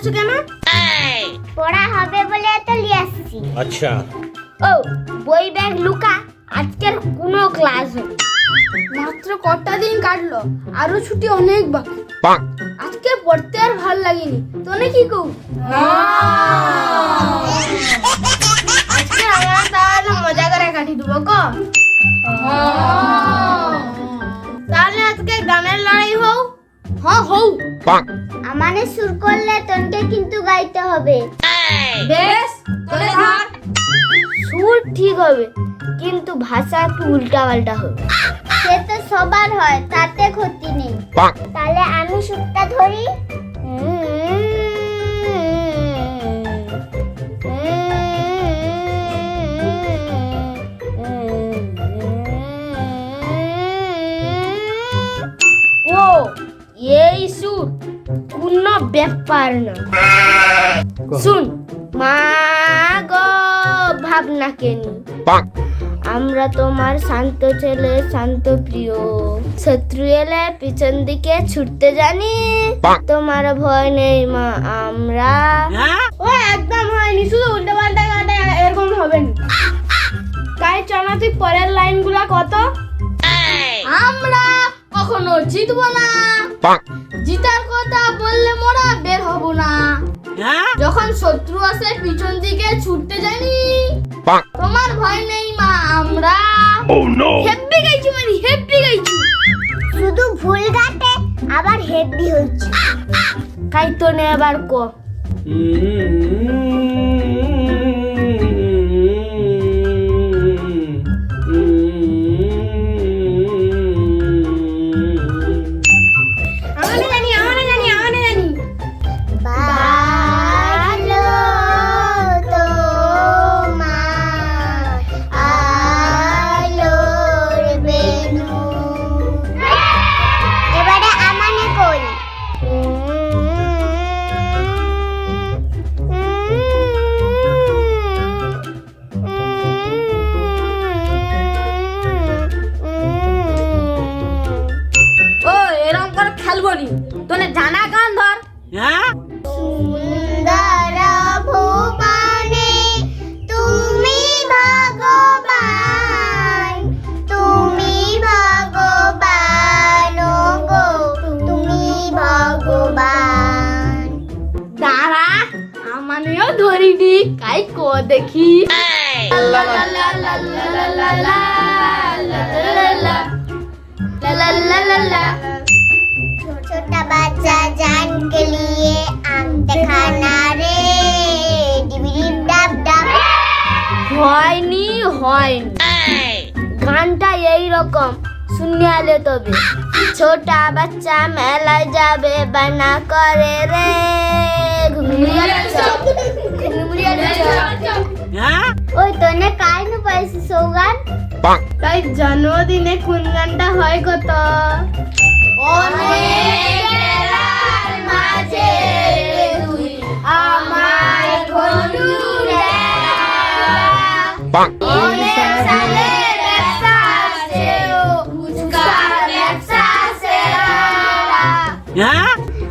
আসছো কেন? পড়া হবে বলে এত নিয়ে আসছি। আচ্ছা। ও বই ব্যাগ লুকা আজকের কোনো ক্লাস হবে মাত্র কটা দিন কাটলো আরও ছুটি অনেক বাকি। আজকে পড়তে আর ভালো লাগেনি। তো না কি কৌ আজকে আমরা তাহলে মজা করে কাটি দেবো গো হ্যাঁ। তাহলে আজকে গানের লড়াই হোক। হ্যাঁ হৌ আমানে সুর করলে তনকে কিন্তু গাইতে হবে। বেশ তোরে ধর। সুর ঠিক হবে কিন্তু ভাষা একটু উল্টা পাল্টা হবে। সে তো সবার হয় তাতে ক্ষতি নেই। তাহলে আমি সুরটা ধরি। ও এই সুর কোনো ব্যাপার না। শুন মা গো ভাবনা কেনি। আমরা তোমার শান্ত ছেলে শান্ত প্রিয়। শত্রু এলে পিছন দিকে ছুটতে জানি। তোমার ভয় নেই মা আমরা ও একদম হয়নি শুধু উল্টো পাল্টা গাটা এরকম হবে না। তাই চনা তুই পরের লাইনগুলা কত। আমরা কখনো জিতবো না। জিতার কথা বললে মোরা বের হব না। যখন শত্রু আসে পিছন দিকে ছুটতে জানি। তোমার ভয় নেই মা আমরা। হেব্বি গাইছি মানে হেব্বি গাইছি। শুধু ভুল গাতে আবার হেভি হচ্ছে। কাই তো নে এবার ক। এরকম করে খেলব নি তোনে জানা গান ধর সুন্দর ভুবনে তুমি ভগবান তুমি ভগবান গো তুমি ভগবান দাঁড়া আমানেও ধরি দি কাই কো দেখি লা লা লা লা লা লা লা লা লা লা লা লা লা লা बच्चा जान के लिए आमते खाना रे डिबिडिब डाब डाब হয়নি হয়নি গানটা এই রকম শুনে আলে তবে ছোটা বাচ্চা মেলায় যাবে বানা করে রে ঘুমিয়ে ঘুমিয়ে ওই তোনে কাই নু পাইছি সৌগান তাই জন্মদিনে কোন গানটা হয় কত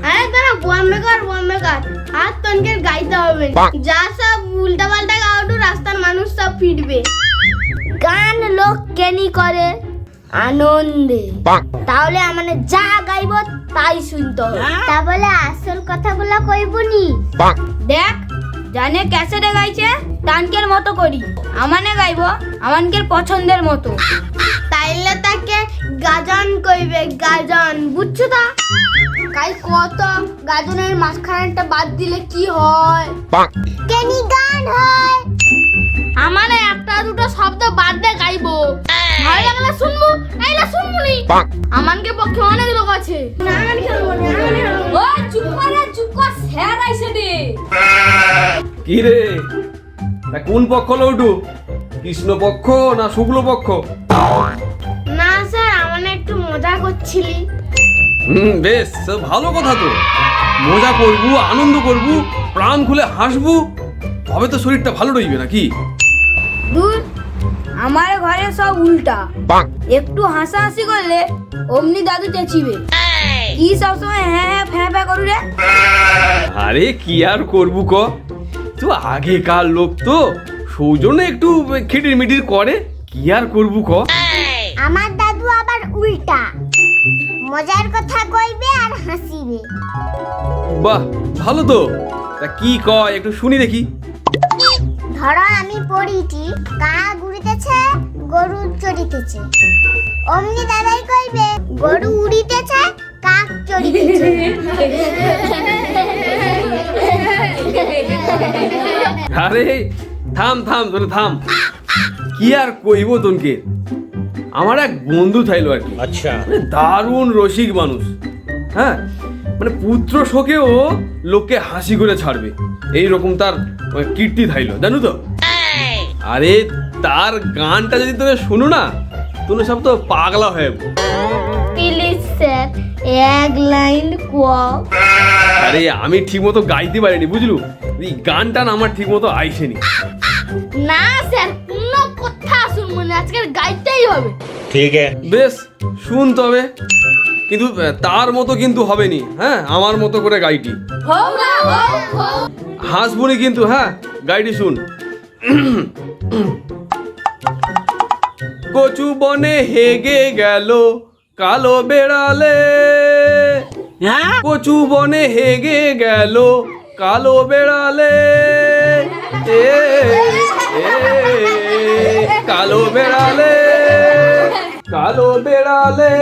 আরে তোরা বম্বে কর বম্বে কর। আর তনকে গাইতে হবে। যা সব উল্টা পাল্টা গাওটু রাস্তার মানুষ সব ফিরবে। গান লোক কেনি করে? আনন্দে। তাহলে মানে যা গাইব তাই শুনতে হবে। তা বলে আসল কথাগুলো কইবনি দেখ জানে ক্যাসেটে গাইছে টানকের মতো করি। আমানে গাইব আমানকের পছন্দের মতো। তাইলে তাকে গাজন কইবে গাজন বুঝছ তা? কাই কত গাজনের মাঝখানেটা বাদ দিলে কি হয়? কেনি গান হয়। আমানে একটা দুটো শব্দ বাদ দিয়ে গাইবো। ভালো লাগলে শুনব নাইলে শুনব নি আমানকে পক্ষে অনেক লোক আছে। ও চুপ কর রে, চুপ কর স্যার আইছে দে। কি রে? তা কোন পক্ষ লৌটু কৃষ্ণ পক্ষ না শুক্ল পক্ষ? না স্যার আমার একটু মজা করছিলি। হুম বেশ ভালো কথা তো। মজা করবু আনন্দ করবু প্রাণ খুলে হাসবু তবে তো শরীরটা ভালো রইবে নাকি? দূর আমার ঘরে সব উল্টা। একটু হাসাহাসি করলে অমনি দাদু চেঁচিবে। কি সবসময় হ্যাঁ হ্যাঁ ফ্যাঁ ভ্যাপা করু রে? আরে কি আর করবু ক? তো আগেকার লোক তো সৌজন্য একটু খিটির মিটির করে কি আর করবু ক? আমার দাদু আবার উল্টা। মজার কথা কইবে আর হাসিবে। বাহ ভালো তো। তা কি কয় একটু শুনি দেখি। ধরো আমি পড়িটি কা ঘুরিতেছে গরু চড়িতেছে। অমনি দাদাই কইবে গরু উড়িতেছে কাক চড়িতেছে। আরে থাম থাম তোরে থাম। কি আর কইব তোনকে? আমার এক বন্ধু থাইলো আর কি। আচ্ছা। মানে দারুণ রসিক মানুষ। হ্যাঁ? মানে পুত্র শোকেও লোককে হাসি করে ছাড়বে। এই রকম তার মানে কীর্তি থাইলো জানো তো? আরে তার গানটা যদি তুমি শুনো না তুমি সব তো পাগলা হয়ে প্লিজ স্যার এক লাইন আরে আমি ঠিকমতো গাইতে পারিনি বুঝলু? এই গানটা না আমার ঠিকমতো আইসেনি। না স্যার আজকের গাইতেই হবে। ঠিক বেশ শুন তবে। কিন্তু তার মতো কিন্তু হবে নি হ্যাঁ? আমার মতো করে গাইটি হাসবুনি কিন্তু হ্যাঁ? গাইটি শুন। কচু বনে হেগে গেল কালো বেড়ালে। হ্যাঁ? কচু বনে হেগে গেল কালো বেড়ালে। এ এ। কালো বেড়ালে কালো বেড়ালে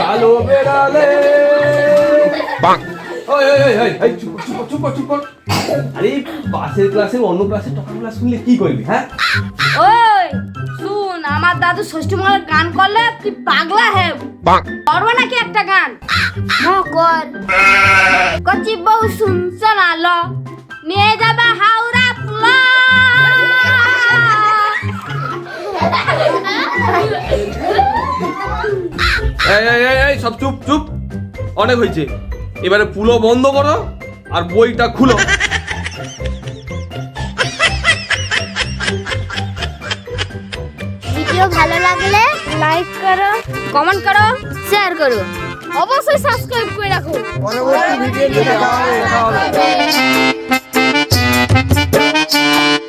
কালো বেড়ালে। আরে পাশের ক্লাসে অন্য ক্লাসে টকা শুনলে কি করবি হ্যাঁ? ওই শুন আমার দাদু ষষ্ঠী মঙ্গলের গান করলে তুই পাগলা হে? করব নাকি একটা গান? হ্যাঁ কর। কচি বউ শুনছ না ল? নিয়ে যাবে হাওড়া প্লা এই এই এই, এই সব চুপ চুপ। অনেক হয়েছে। এবারে পুলো বন্ধ করো আর বইটা খুলো। ভিডিও ভালো লাগলে লাইক করো কমেন্ট করো শেয়ার করো। অবশ্যই সাবস্ক্রাইব করে রাখো। পরবর্তী ভিডিও দেখা হবে। Thank you.